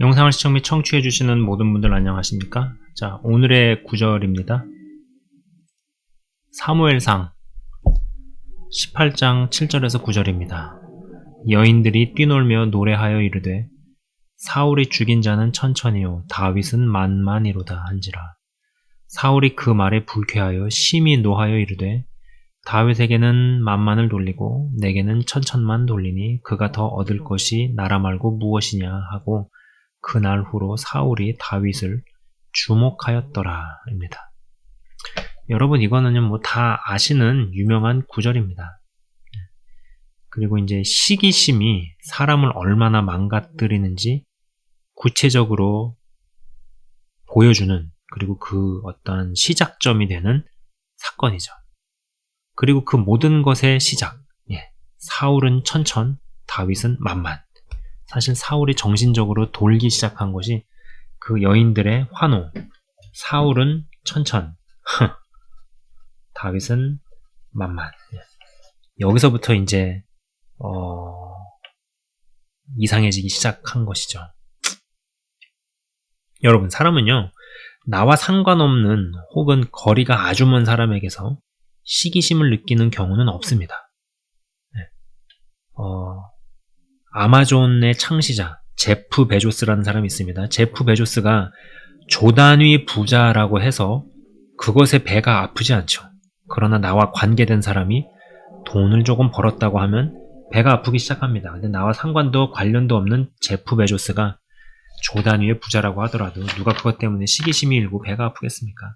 영상을 시청 및 청취해 주시는 모든 분들 안녕하십니까? 자, 오늘의 구절입니다. 사무엘상 18장 7절에서 9절입니다. 여인들이 뛰놀며 노래하여 이르되 사울이 죽인 자는 천천히요 다윗은 만만이로다 한지라 사울이 그 말에 불쾌하여 심히 노하여 이르되 다윗에게는 만만을 돌리고 내게는 천천만 돌리니 그가 더 얻을 것이 나라 말고 무엇이냐 하고 그날 후로 사울이 다윗을 주목하였더라입니다. 여러분 이거는요 뭐 다 아시는 유명한 구절입니다. 그리고 이제 시기심이 사람을 얼마나 망가뜨리는지 구체적으로 보여주는 그리고 그 어떤 시작점이 되는 사건이죠. 그리고 그 모든 것의 시작. 예. 사울은 천천, 다윗은 만만. 사실 사울이 정신적으로 돌기 시작한 것이 그 여인들의 환호. 사울은 천천, 다윗은 만만. 예. 여기서부터 이제 어, 이상해지기 시작한 것이죠. 여러분, 사람은요, 나와 상관없는 혹은 거리가 아주 먼 사람에게서 시기심을 느끼는 경우는 없습니다. 네. 어, 아마존의 창시자 제프 베조스라는 사람이 있습니다. 제프 베조스가 조단위 부자라고 해서 그것에 배가 아프지 않죠. 그러나 나와 관계된 사람이 돈을 조금 벌었다고 하면 배가 아프기 시작합니다. 근데 나와 상관도 관련도 없는 제프 베조스가 조단위의 부자라고 하더라도 누가 그것 때문에 시기심이 일고 배가 아프겠습니까?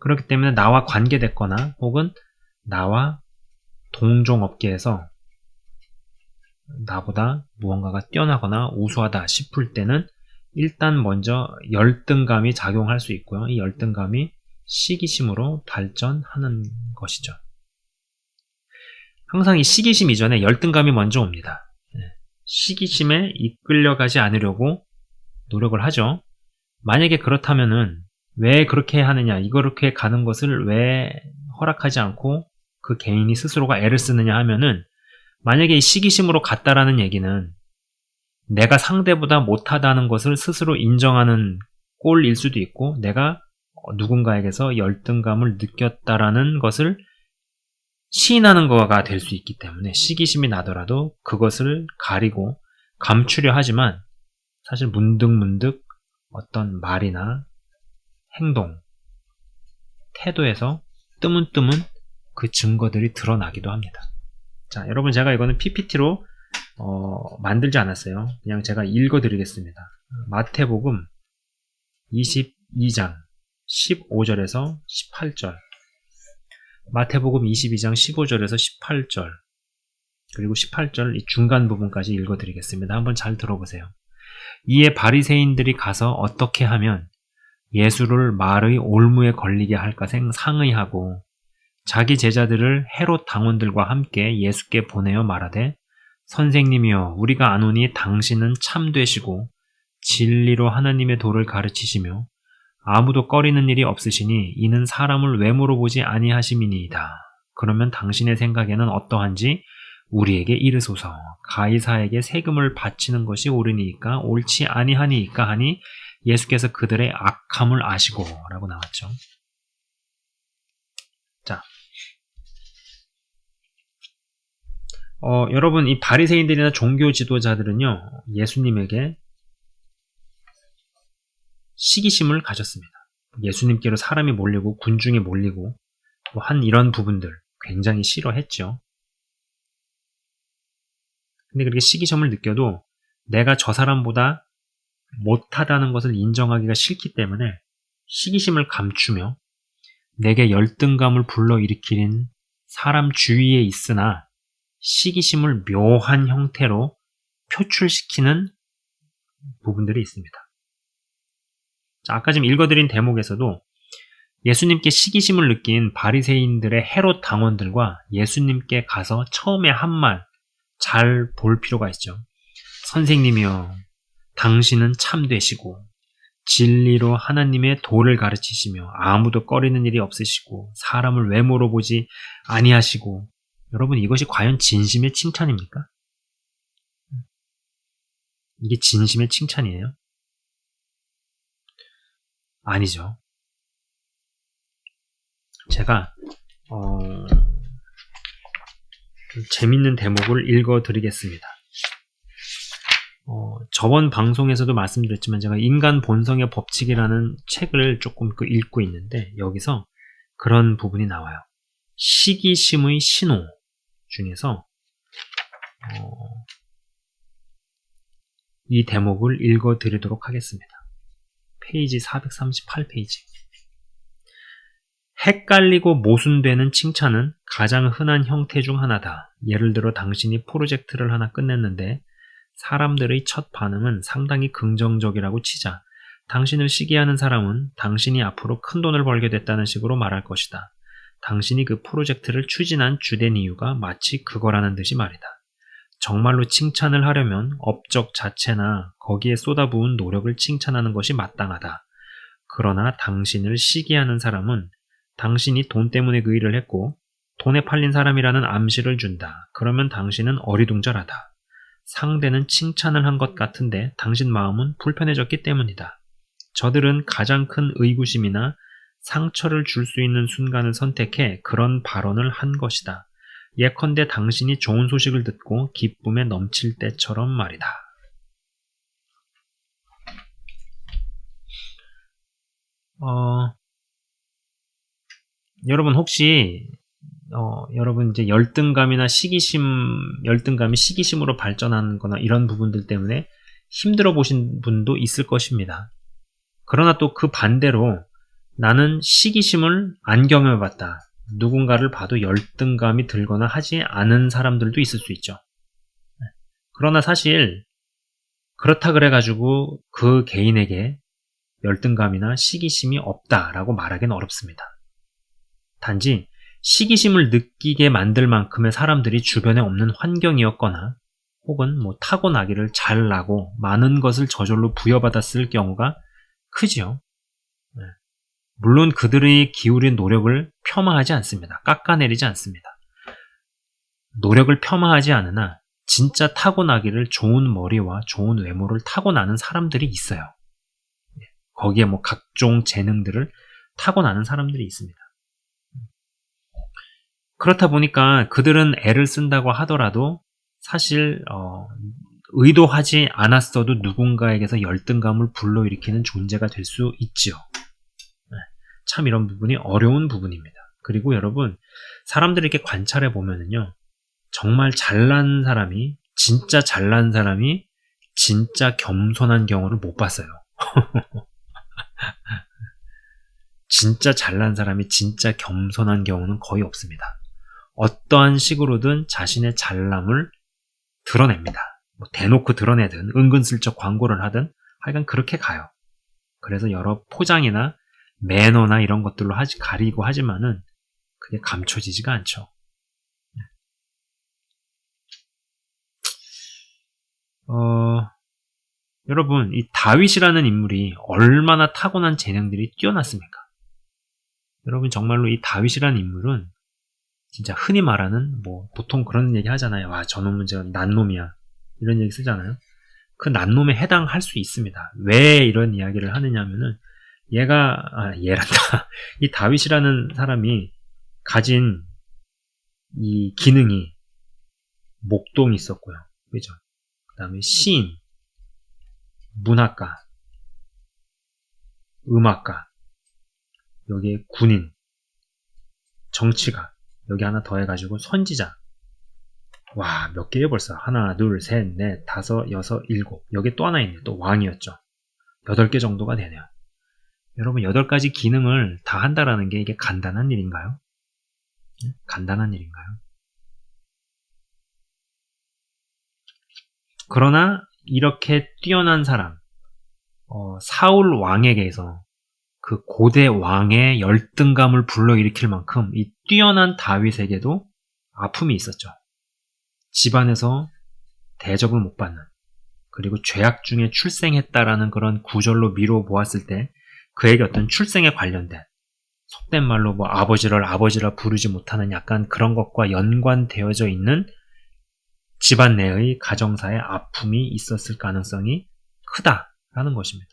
그렇기 때문에 나와 관계됐거나 혹은 나와 동종업계에서 나보다 무언가가 뛰어나거나 우수하다 싶을 때는 일단 먼저 열등감이 작용할 수 있고요. 이 열등감이 시기심으로 발전하는 것이죠. 항상 이 시기심 이전에 열등감이 먼저 옵니다. 네. 시기심에 이끌려가지 않으려고 노력을 하죠. 만약에 그렇다면은 왜 그렇게 하느냐, 이렇게 가는 것을 왜 허락하지 않고 그 개인이 스스로가 애를 쓰느냐 하면은 만약에 이 시기심으로 갔다라는 얘기는 내가 상대보다 못하다는 것을 스스로 인정하는 꼴일 수도 있고 내가 누군가에게서 열등감을 느꼈다라는 것을 시인하는 거가 될 수 있기 때문에 시기심이 나더라도 그것을 가리고 감추려 하지만 사실 문득문득 어떤 말이나 행동, 태도에서 뜨문뜨문 그 증거들이 드러나기도 합니다. 자, 여러분 제가 이거는 PPT로 어, 만들지 않았어요. 그냥 제가 읽어드리겠습니다. 마태복음 22장 15절에서 18절 마태복음 22장 15절에서 18절 그리고 18절 이 중간 부분까지 읽어드리겠습니다. 한번 잘 들어보세요. 이에 바리새인들이 가서 어떻게 하면 예수를 말의 올무에 걸리게 할까 상의하고 자기 제자들을 헤롯 당원들과 함께 예수께 보내어 말하되 선생님이여 우리가 아노니 당신은 참되시고 진리로 하나님의 도를 가르치시며 아무도 꺼리는 일이 없으시니 이는 사람을 외모로 보지 아니하심이니이다. 그러면 당신의 생각에는 어떠한지 우리에게 이르소서. 가이사에게 세금을 바치는 것이 옳으니까 옳지 아니하니까 하니 예수께서 그들의 악함을 아시고 라고 나왔죠. 자, 어, 여러분 이 바리새인들이나 종교 지도자들은요 예수님에게 시기심을 가졌습니다. 예수님께로 사람이 몰리고 군중이 몰리고 뭐한 이런 부분들 굉장히 싫어했죠. 근데 그렇게 시기심을 느껴도 내가 저 사람보다 못하다는 것을 인정하기가 싫기 때문에 시기심을 감추며 내게 열등감을 불러일으키는 사람 주위에 있으나 시기심을 묘한 형태로 표출시키는 부분들이 있습니다. 자, 아까 지금 읽어드린 대목에서도 예수님께 시기심을 느낀 바리새인들의 헤롯 당원들과 예수님께 가서 처음에 한 말 잘 볼 필요가 있죠. 선생님이여, 당신은 참되시고 진리로 하나님의 도를 가르치시며 아무도 꺼리는 일이 없으시고 사람을 외모로 보지 아니하시고 여러분 이것이 과연 진심의 칭찬입니까? 이게 진심의 칭찬이에요? 아니죠. 제가 어, 좀 재밌는 대목을 읽어드리겠습니다. 어, 저번 방송에서도 말씀드렸지만 제가 인간 본성의 법칙이라는 책을 조금 그 읽고 있는데 여기서 그런 부분이 나와요. 시기심의 신호 중에서 어, 이 대목을 읽어 드리도록 하겠습니다. 페이지 438페이지. 헷갈리고 모순되는 칭찬은 가장 흔한 형태 중 하나다. 예를 들어 당신이 프로젝트를 하나 끝냈는데 사람들의 첫 반응은 상당히 긍정적이라고 치자. 당신을 시기하는 사람은 당신이 앞으로 큰 돈을 벌게 됐다는 식으로 말할 것이다. 당신이 그 프로젝트를 추진한 주된 이유가 마치 그거라는 듯이 말이다. 정말로 칭찬을 하려면 업적 자체나 거기에 쏟아부은 노력을 칭찬하는 것이 마땅하다. 그러나 당신을 시기하는 사람은 당신이 돈 때문에 그 일을 했고 돈에 팔린 사람이라는 암시를 준다. 그러면 당신은 어리둥절하다. 상대는 칭찬을 한 것 같은데 당신 마음은 불편해졌기 때문이다. 저들은 가장 큰 의구심이나 상처를 줄 수 있는 순간을 선택해 그런 발언을 한 것이다. 예컨대 당신이 좋은 소식을 듣고 기쁨에 넘칠 때처럼 말이다. 어, 여러분 혹시 어, 여러분 이제 열등감이나 시기심, 열등감이 시기심으로 발전하는 거나 이런 부분들 때문에 힘들어 보신 분도 있을 것입니다. 그러나 또 그 반대로 나는 시기심을 안 경험해봤다. 누군가를 봐도 열등감이 들거나 하지 않은 사람들도 있을 수 있죠. 그러나 사실 그렇다 그래가지고 그 개인에게 열등감이나 시기심이 없다라고 말하기는 어렵습니다. 단지 시기심을 느끼게 만들 만큼의 사람들이 주변에 없는 환경이었거나 혹은 뭐 타고나기를 잘 나고 많은 것을 저절로 부여받았을 경우가 크지요. 네. 물론 그들의 기울인 노력을 폄하하지 않습니다. 깎아내리지 않습니다. 노력을 폄하하지 않으나 진짜 타고나기를 좋은 머리와 좋은 외모를 타고나는 사람들이 있어요. 네. 거기에 뭐 각종 재능들을 타고나는 사람들이 있습니다. 그렇다 보니까 그들은 애를 쓴다고 하더라도 사실 어, 의도하지 않았어도 누군가에게서 열등감을 불러일으키는 존재가 될 수 있지요. 네, 참 이런 부분이 어려운 부분입니다. 그리고 여러분 사람들을 이렇게 관찰해 보면은요 정말 잘난 사람이 진짜 잘난 사람이 진짜 겸손한 경우를 못 봤어요. 진짜 잘난 사람이 진짜 겸손한 경우는 거의 없습니다. 어떠한 식으로든 자신의 잘남을 드러냅니다. 뭐 대놓고 드러내든 은근슬쩍 광고를 하든 하여간 그렇게 가요. 그래서 여러 포장이나 매너나 이런 것들로 하지, 가리고 하지만은 그게 감춰지지가 않죠. 어, 여러분, 이 다윗이라는 인물이 얼마나 타고난 재능들이 뛰어났습니까? 여러분, 정말로 이 다윗이라는 인물은 진짜 흔히 말하는 뭐 보통 그런 얘기 하잖아요. 와 저놈은 저 난놈이야 이런 얘기 쓰잖아요. 그 난놈에 해당할 수 있습니다. 왜 이런 이야기를 하느냐면은 얘가 아, 얘란다. 이 다윗이라는 사람이 가진 이 기능이 목동이 있었고요. 그죠? 그 다음에 시인, 문학가, 음악가, 여기에 군인, 정치가, 여기 하나 더 해가지고 선지자. 와, 몇 개예요 벌써? 하나, 둘, 셋, 넷, 다섯, 여섯, 일곱. 여기 또 하나 있네요. 또 왕이었죠. 여덟 개 정도가 되네요. 여러분, 여덟 가지 기능을 다 한다라는 게 이게 간단한 일인가요? 간단한 일인가요? 그러나 이렇게 뛰어난 사람, 어, 사울 왕에게서 그 고대 왕의 열등감을 불러일으킬 만큼 이 뛰어난 다윗에게도 아픔이 있었죠. 집안에서 대접을 못 받는 그리고 죄악 중에 출생했다라는 그런 구절로 미뤄 보았을 때 그에게 어떤 출생에 관련된 속된 말로 뭐 아버지를 아버지라 부르지 못하는 약간 그런 것과 연관되어져 있는 집안 내의 가정사의 아픔이 있었을 가능성이 크다라는 것입니다.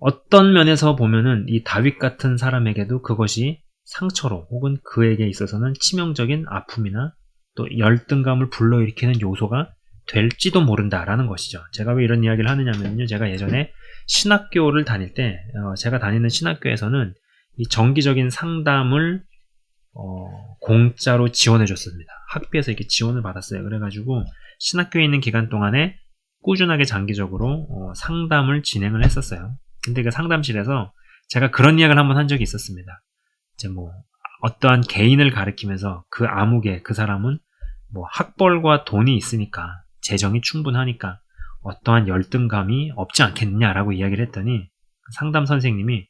어떤 면에서 보면은 이 다윗 같은 사람에게도 그것이 상처로 혹은 그에게 있어서는 치명적인 아픔이나 또 열등감을 불러일으키는 요소가 될지도 모른다라는 것이죠. 제가 왜 이런 이야기를 하느냐면요. 제가 예전에 신학교를 다닐 때, 어, 제가 다니는 신학교에서는 이 정기적인 상담을 어, 공짜로 지원해 줬습니다. 학비에서 이렇게 지원을 받았어요. 그래가지고 신학교에 있는 기간 동안에 꾸준하게 장기적으로 어, 상담을 진행을 했었어요. 근데 그 상담실에서 제가 그런 이야기를 한번 한 적이 있었습니다. 이제 뭐 어떠한 개인을 가리키면서 그 암흑에 그 사람은 뭐 학벌과 돈이 있으니까 재정이 충분하니까 어떠한 열등감이 없지 않겠느냐라고 이야기를 했더니 상담 선생님이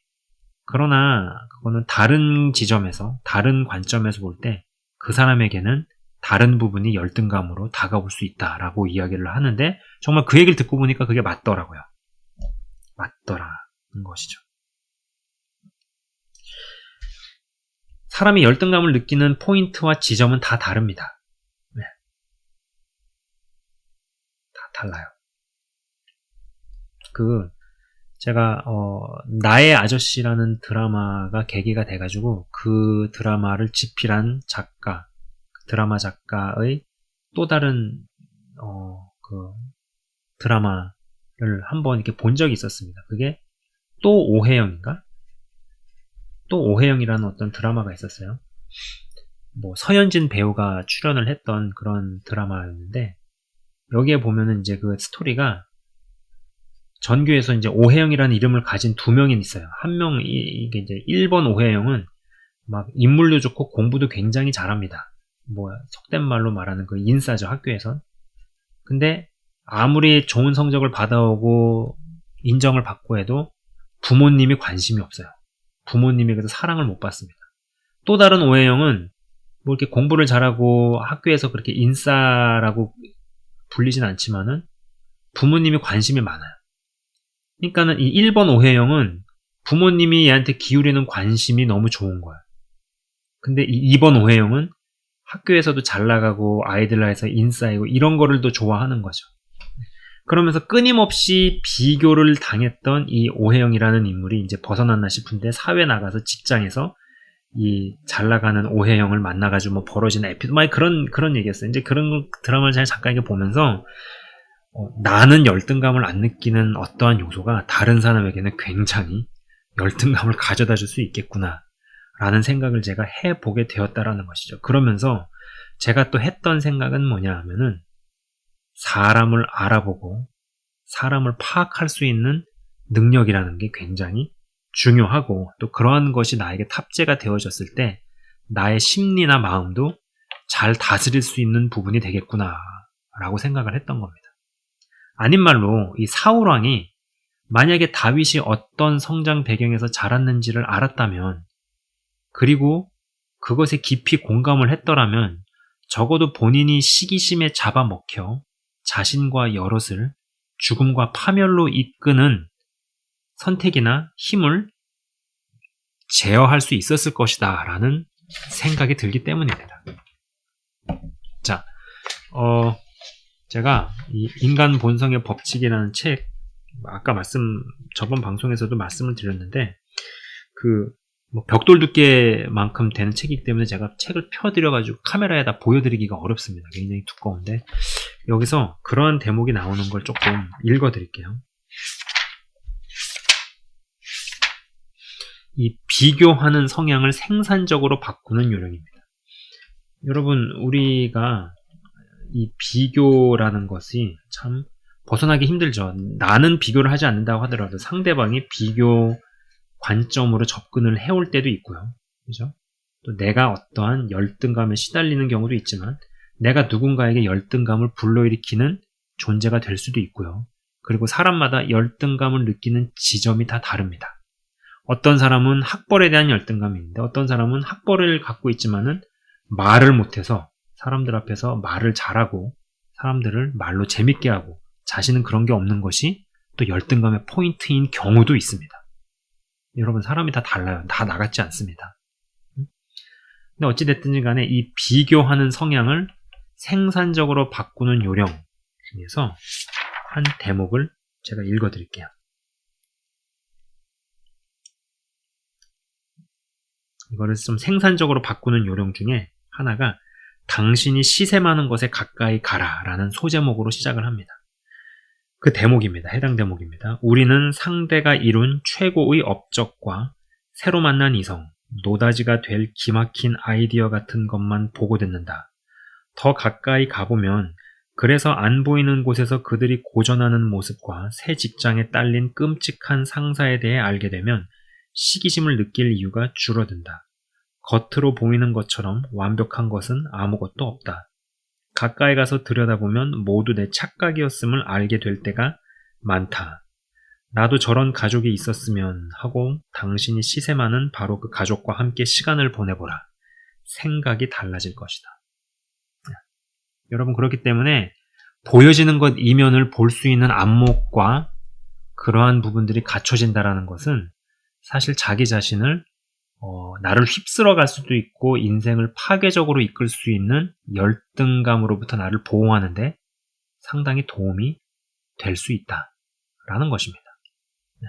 그러나 그거는 다른 지점에서 다른 관점에서 볼 때 그 사람에게는 다른 부분이 열등감으로 다가올 수 있다라고 이야기를 하는데 정말 그 얘기를 듣고 보니까 그게 맞더라고요. 맞더라는 것이죠. 사람이 열등감을 느끼는 포인트와 지점은 다 다릅니다. 네. 다 달라요. 그 제가 어, 나의 아저씨라는 드라마가 계기가 돼가지고 그 드라마를 집필한 작가, 드라마 작가의 또 다른 어, 그 드라마를 한번 이렇게 본 적이 있었습니다. 그게 또 오해영인가? 또 오해영이라는 어떤 드라마가 있었어요. 뭐 서현진 배우가 출연을 했던 그런 드라마였는데 여기에 보면은 이제 그 스토리가 전교에서 이제 오해영이라는 이름을 가진 두 명이 있어요. 한 명, 이게 이제 1번 오해영은 막 인물도 좋고 공부도 굉장히 잘합니다. 뭐, 속된 말로 말하는 그 인싸죠, 학교에선. 근데 아무리 좋은 성적을 받아오고 인정을 받고 해도 부모님이 관심이 없어요. 부모님에게서 사랑을 못 받습니다. 또 다른 오해영은 뭐 이렇게 공부를 잘하고 학교에서 그렇게 인싸라고 불리진 않지만은 부모님이 관심이 많아요. 그러니까는 이 1번 오해영은 부모님이 얘한테 기울이는 관심이 너무 좋은 거야. 근데 이 2번 오해영은 학교에서도 잘 나가고 아이들 나에서 인싸이고 이런 거를 더 좋아하는 거죠. 그러면서 끊임없이 비교를 당했던 이 오해영이라는 인물이 이제 벗어났나 싶은데 사회 나가서 직장에서 이 잘 나가는 오해영을 만나가지고 뭐 벌어진 에피소드, 막 그런 그런 얘기였어요. 이제 그런 드라마를 잘 잠깐 이렇게 보면서 어, 나는 열등감을 안 느끼는 어떠한 요소가 다른 사람에게는 굉장히 열등감을 가져다 줄 수 있겠구나. 라는 생각을 제가 해보게 되었다라는 것이죠. 그러면서 제가 또 했던 생각은 뭐냐 하면은 사람을 알아보고 사람을 파악할 수 있는 능력이라는 게 굉장히 중요하고 또 그러한 것이 나에게 탑재가 되어졌을 때 나의 심리나 마음도 잘 다스릴 수 있는 부분이 되겠구나 라고 생각을 했던 겁니다. 아닌 말로 이 사울왕이 만약에 다윗이 어떤 성장 배경에서 자랐는지를 알았다면 그리고 그것에 깊이 공감을 했더라면 적어도 본인이 시기심에 잡아먹혀 자신과 여럿을 죽음과 파멸로 이끄는 선택이나 힘을 제어할 수 있었을 것이다 라는 생각이 들기 때문입니다. 자, 어, 제가 이 인간 본성의 법칙이라는 책 아까 말씀 저번 방송에서도 말씀을 드렸는데 그 뭐 벽돌 두께만큼 되는 책이기 때문에 제가 책을 펴드려 가지고 카메라에다 보여드리기가 어렵습니다. 굉장히 두꺼운데 여기서 그러한 대목이 나오는 걸 조금 읽어드릴게요. 이 비교하는 성향을 생산적으로 바꾸는 요령입니다. 여러분 우리가 이 비교라는 것이 참 벗어나기 힘들죠. 나는 비교를 하지 않는다고 하더라도 상대방이 비교 관점으로 접근을 해올 때도 있고요. 그죠? 또 내가 어떠한 열등감에 시달리는 경우도 있지만 내가 누군가에게 열등감을 불러일으키는 존재가 될 수도 있고요. 그리고 사람마다 열등감을 느끼는 지점이 다 다릅니다. 어떤 사람은 학벌에 대한 열등감이 있는데 어떤 사람은 학벌을 갖고 있지만은 말을 못해서 사람들 앞에서 말을 잘하고 사람들을 말로 재밌게 하고 자신은 그런 게 없는 것이 또 열등감의 포인트인 경우도 있습니다. 여러분 사람이 다 달라요. 다 나같지 않습니다. 근데 어찌됐든지 간에 이 비교하는 성향을 생산적으로 바꾸는 요령 중에서 한 대목을 제가 읽어 드릴게요. 이거를 좀 생산적으로 바꾸는 요령 중에 하나가 당신이 시세 많은 것에 가까이 가라 라는 소제목으로 시작을 합니다. 그 대목입니다. 해당 대목입니다. 우리는 상대가 이룬 최고의 업적과 새로 만난 이성, 노다지가 될 기막힌 아이디어 같은 것만 보고 듣는다. 더 가까이 가보면 그래서 안 보이는 곳에서 그들이 고전하는 모습과 새 직장에 딸린 끔찍한 상사에 대해 알게 되면 시기심을 느낄 이유가 줄어든다. 겉으로 보이는 것처럼 완벽한 것은 아무것도 없다. 가까이 가서 들여다보면 모두 내 착각이었음을 알게 될 때가 많다. 나도 저런 가족이 있었으면 하고 당신이 시세 많은 바로 그 가족과 함께 시간을 보내보라. 생각이 달라질 것이다. 여러분 그렇기 때문에 보여지는 것 이면을 볼 수 있는 안목과 그러한 부분들이 갖춰진다라는 것은 사실 자기 자신을 어, 나를 휩쓸어 갈 수도 있고 인생을 파괴적으로 이끌 수 있는 열등감으로부터 나를 보호하는데 상당히 도움이 될 수 있다라는 것입니다. 네.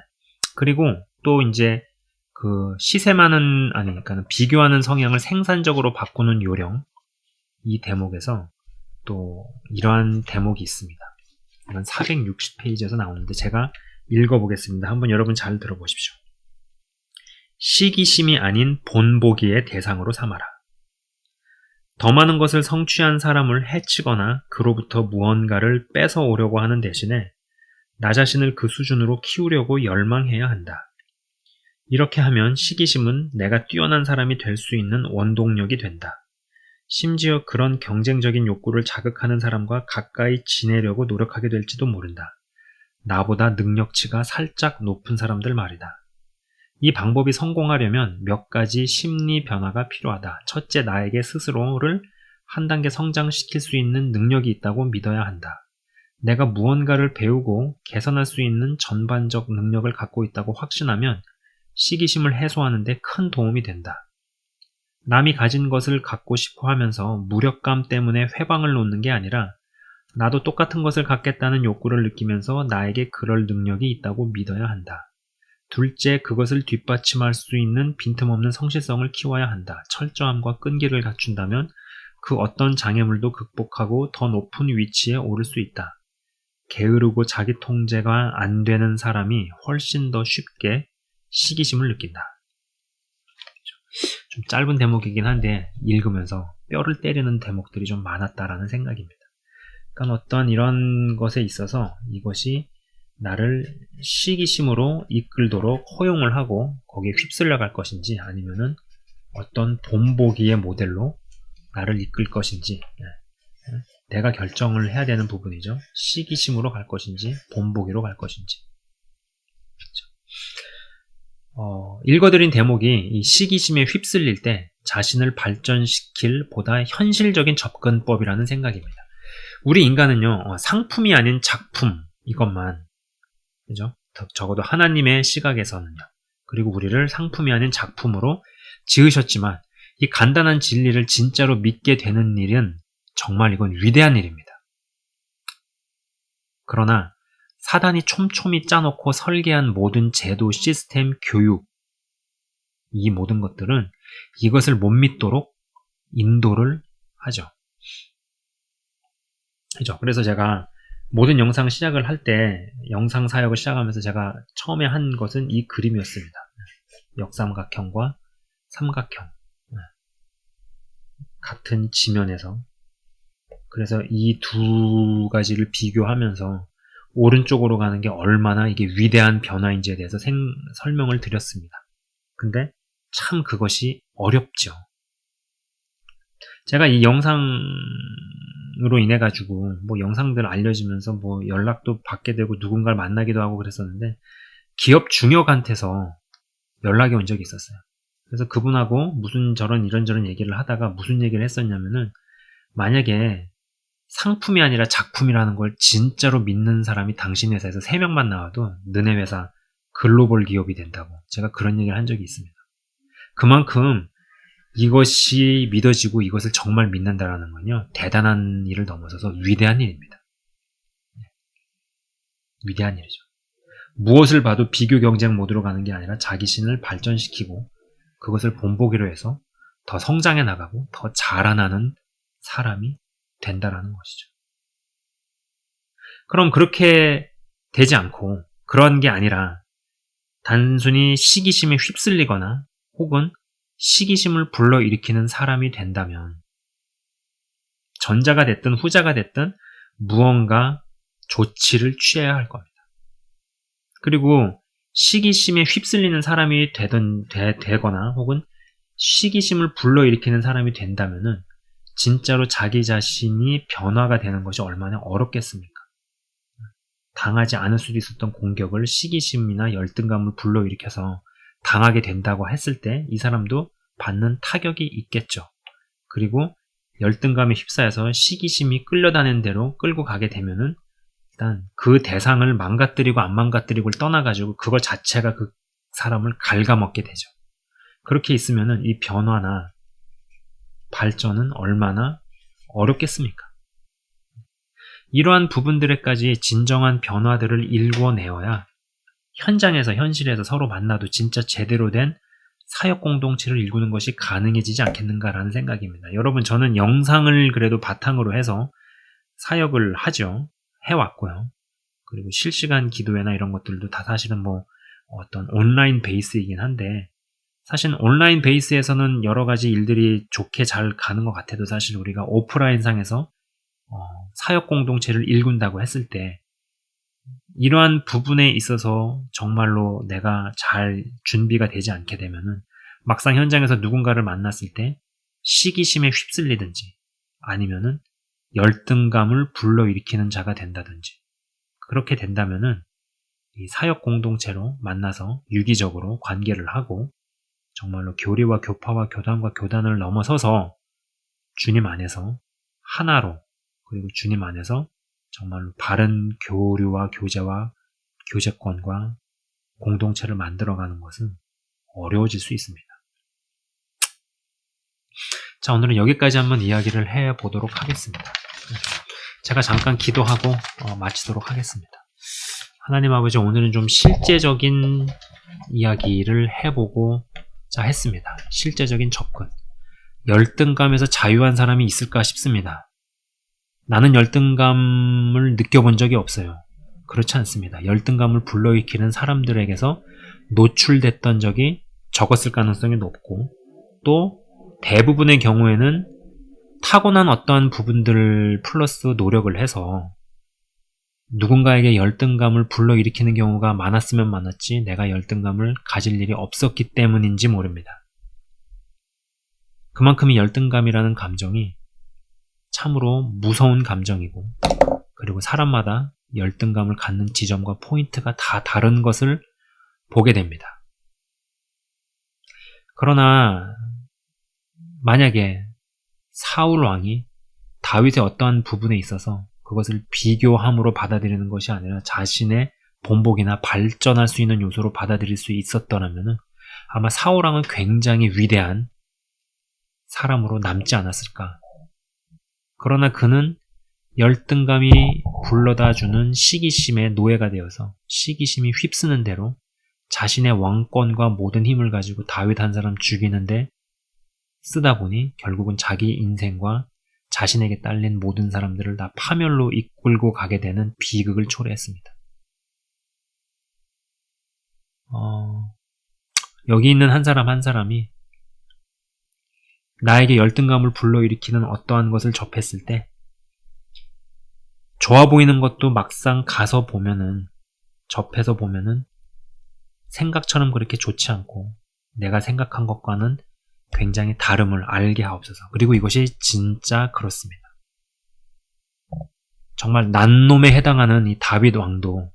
그리고 또 이제 그 시세 많은 아니 그러니까 비교하는 성향을 생산적으로 바꾸는 요령 이 대목에서 또 이러한 대목이 있습니다. 이건 460페이지에서 나오는데 제가 읽어보겠습니다. 한번 여러분 잘 들어보십시오. 시기심이 아닌 본보기의 대상으로 삼아라. 더 많은 것을 성취한 사람을 해치거나 그로부터 무언가를 뺏어오려고 하는 대신에 나 자신을 그 수준으로 키우려고 열망해야 한다. 이렇게 하면 시기심은 내가 뛰어난 사람이 될 수 있는 원동력이 된다. 심지어 그런 경쟁적인 욕구를 자극하는 사람과 가까이 지내려고 노력하게 될지도 모른다. 나보다 능력치가 살짝 높은 사람들 말이다. 이 방법이 성공하려면 몇 가지 심리 변화가 필요하다. 첫째, 나에게 스스로를 한 단계 성장시킬 수 있는 능력이 있다고 믿어야 한다. 내가 무언가를 배우고 개선할 수 있는 전반적 능력을 갖고 있다고 확신하면 시기심을 해소하는데 큰 도움이 된다. 남이 가진 것을 갖고 싶어 하면서 무력감 때문에 회방을 놓는 게 아니라 나도 똑같은 것을 갖겠다는 욕구를 느끼면서 나에게 그럴 능력이 있다고 믿어야 한다. 둘째, 그것을 뒷받침할 수 있는 빈틈없는 성실성을 키워야 한다. 철저함과 끈기를 갖춘다면 그 어떤 장애물도 극복하고 더 높은 위치에 오를 수 있다. 게으르고 자기 통제가 안 되는 사람이 훨씬 더 쉽게 시기심을 느낀다. 좀 짧은 대목이긴 한데 읽으면서 뼈를 때리는 대목들이 좀 많았다라는 생각입니다. 그러니까 어떤 이런 것에 있어서 이것이 나를 시기심으로 이끌도록 허용을 하고 거기에 휩쓸려 갈 것인지 아니면은 어떤 본보기의 모델로 나를 이끌 것인지 네. 내가 결정을 해야 되는 부분이죠. 시기심으로 갈 것인지 본보기로 갈 것인지 그렇죠. 어, 읽어드린 대목이 이 시기심에 휩쓸릴 때 자신을 발전시킬 보다 현실적인 접근법이라는 생각입니다. 우리 인간은요 어, 상품이 아닌 작품 이것만 그죠? 적어도 하나님의 시각에서는요. 그리고 우리를 상품이 아닌 작품으로 지으셨지만 이 간단한 진리를 진짜로 믿게 되는 일은 정말 이건 위대한 일입니다. 그러나 사단이 촘촘히 짜놓고 설계한 모든 제도, 시스템, 교육, 이 모든 것들은 이것을 못 믿도록 인도를 하죠. 그죠? 그래서 제가 모든 영상 시작을 할 때 영상 사역을 시작하면서 제가 처음에 한 것은 이 그림이었습니다. 역삼각형과 삼각형 네. 같은 지면에서 그래서 이 두 가지를 비교하면서 오른쪽으로 가는 게 얼마나 이게 위대한 변화인지에 대해서 생, 설명을 드렸습니다. 근데 참 그것이 어렵죠. 제가 이 영상 으로 인해 가지고 뭐 영상들 알려지면서 뭐 연락도 받게 되고 누군가를 만나기도 하고 그랬었는데 기업 중역한테서 연락이 온 적이 있었어요. 그래서 그분하고 무슨 저런 이런저런 얘기를 하다가 무슨 얘기를 했었냐면은 만약에 상품이 아니라 작품이라는 걸 진짜로 믿는 사람이 당신 회사에서 3명만 나와도 너네 회사 글로벌 기업이 된다고 제가 그런 얘기를 한 적이 있습니다. 그만큼 이것이 믿어지고 이것을 정말 믿는다라는 건요, 대단한 일을 넘어서서 위대한 일입니다. 위대한 일이죠. 무엇을 봐도 비교 경쟁 모드로 가는 게 아니라 자기 신을 발전시키고 그것을 본보기로 해서 더 성장해 나가고 더 자라나는 사람이 된다라는 것이죠. 그럼 그렇게 되지 않고 그런 게 아니라 단순히 시기심에 휩쓸리거나 혹은 시기심을 불러일으키는 사람이 된다면 전자가 됐든 후자가 됐든 무언가 조치를 취해야 할 겁니다. 그리고 시기심에 휩쓸리는 사람이 되든 되, 되거나 혹은 시기심을 불러일으키는 사람이 된다면은 진짜로 자기 자신이 변화가 되는 것이 얼마나 어렵겠습니까? 당하지 않을 수도 있었던 공격을 시기심이나 열등감을 불러일으켜서 당하게 된다고 했을 때 이 사람도 받는 타격이 있겠죠. 그리고 열등감에 휩싸여서 시기심이 끌려다니는 대로 끌고 가게 되면은 일단 그 대상을 망가뜨리고 안 망가뜨리고를 떠나가지고 그거 자체가 그 사람을 갉아먹게 되죠. 그렇게 있으면은 이 변화나 발전은 얼마나 어렵겠습니까? 이러한 부분들에까지 진정한 변화들을 일궈내어야 현장에서 현실에서 서로 만나도 진짜 제대로 된 사역 공동체를 일구는 것이 가능해지지 않겠는가라는 생각입니다. 여러분 저는 영상을 그래도 바탕으로 해서 사역을 하죠. 해왔고요. 그리고 실시간 기도회나 이런 것들도 다 사실은 뭐 어떤 온라인 베이스이긴 한데 사실 온라인 베이스에서는 여러 가지 일들이 좋게 잘 가는 것 같아도 사실 우리가 오프라인 상에서 어, 사역 공동체를 일군다고 했을 때 이러한 부분에 있어서 정말로 내가 잘 준비가 되지 않게 되면은 막상 현장에서 누군가를 만났을 때 시기심에 휩쓸리든지 아니면은 열등감을 불러일으키는 자가 된다든지 그렇게 된다면은 이 사역 공동체로 만나서 유기적으로 관계를 하고 정말로 교리와 교파와 교단과 교단을 넘어서서 주님 안에서 하나로 그리고 주님 안에서 정말로 바른 교류와 교제와 교제권과 공동체를 만들어가는 것은 어려워질 수 있습니다. 자, 오늘은 여기까지 한번 이야기를 해 보도록 하겠습니다. 제가 잠깐 기도하고 어, 마치도록 하겠습니다. 하나님 아버지, 오늘은 좀 실제적인 이야기를 해보고 자 했습니다. 실제적인 접근. 열등감에서 자유한 사람이 있을까 싶습니다. 나는 열등감을 느껴본 적이 없어요. 그렇지 않습니다. 열등감을 불러일으키는 사람들에게서 노출됐던 적이 적었을 가능성이 높고 또 대부분의 경우에는 타고난 어떠한 부분들을 플러스 노력을 해서 누군가에게 열등감을 불러일으키는 경우가 많았으면 많았지 내가 열등감을 가질 일이 없었기 때문인지 모릅니다. 그만큼 이 열등감이라는 감정이 참으로 무서운 감정이고 그리고 사람마다 열등감을 갖는 지점과 포인트가 다 다른 것을 보게 됩니다. 그러나 만약에 사울 왕이 다윗의 어떠한 부분에 있어서 그것을 비교함으로 받아들이는 것이 아니라 자신의 본복이나 발전할 수 있는 요소로 받아들일 수 있었더라면 아마 사울 왕은 굉장히 위대한 사람으로 남지 않았을까. 그러나 그는 열등감이 불러다 주는 시기심의 노예가 되어서 시기심이 휩쓰는 대로 자신의 왕권과 모든 힘을 가지고 다윗 한 사람 죽이는데 쓰다 보니 결국은 자기 인생과 자신에게 딸린 모든 사람들을 다 파멸로 이끌고 가게 되는 비극을 초래했습니다. 어, 여기 있는 한 사람 한 사람이 나에게 열등감을 불러일으키는 어떠한 것을 접했을 때 좋아 보이는 것도 막상 가서 보면은 접해서 보면은 생각처럼 그렇게 좋지 않고 내가 생각한 것과는 굉장히 다름을 알게 하옵소서. 그리고 이것이 진짜 그렇습니다. 정말 난놈에 해당하는 이 다윗 왕도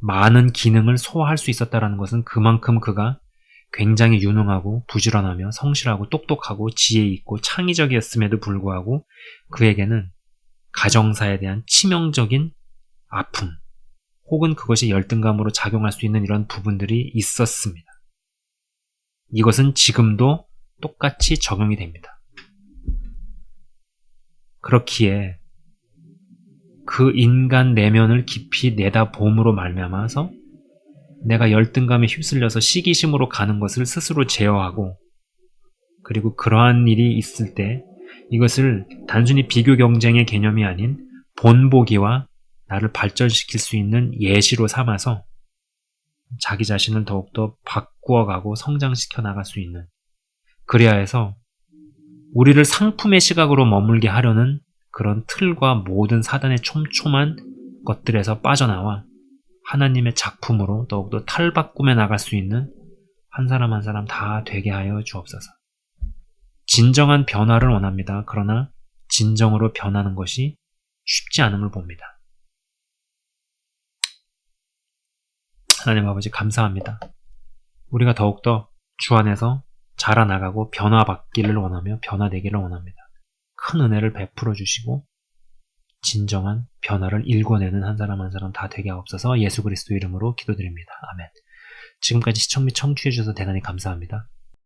많은 기능을 소화할 수 있었다는 것은 그만큼 그가 굉장히 유능하고 부지런하며 성실하고 똑똑하고 지혜 있고 창의적이었음에도 불구하고 그에게는 가정사에 대한 치명적인 아픔 혹은 그것이 열등감으로 작용할 수 있는 이런 부분들이 있었습니다. 이것은 지금도 똑같이 적용이 됩니다. 그렇기에 그 인간 내면을 깊이 내다봄으로 말미암아서 내가 열등감에 휩쓸려서 시기심으로 가는 것을 스스로 제어하고 그리고 그러한 일이 있을 때 이것을 단순히 비교 경쟁의 개념이 아닌 본보기와 나를 발전시킬 수 있는 예시로 삼아서 자기 자신을 더욱더 바꾸어가고 성장시켜 나갈 수 있는 그래야 해서 우리를 상품의 시각으로 머물게 하려는 그런 틀과 모든 사단의 촘촘한 것들에서 빠져나와 하나님의 작품으로 더욱더 탈바꿈해 나갈 수 있는 한 사람 한 사람 다 되게 하여 주옵소서. 진정한 변화를 원합니다. 그러나 진정으로 변하는 것이 쉽지 않음을 봅니다. 하나님 아버지 감사합니다. 우리가 더욱더 주 안에서 자라나가고 변화받기를 원하며 변화되기를 원합니다. 큰 은혜를 베풀어 주시고 진정한 변화를 일궈내는 한 사람 한 사람 다 되게 하옵소서 예수 그리스도 이름으로 기도드립니다. 아멘. 지금까지 시청 및 청취해 주셔서 대단히 감사합니다.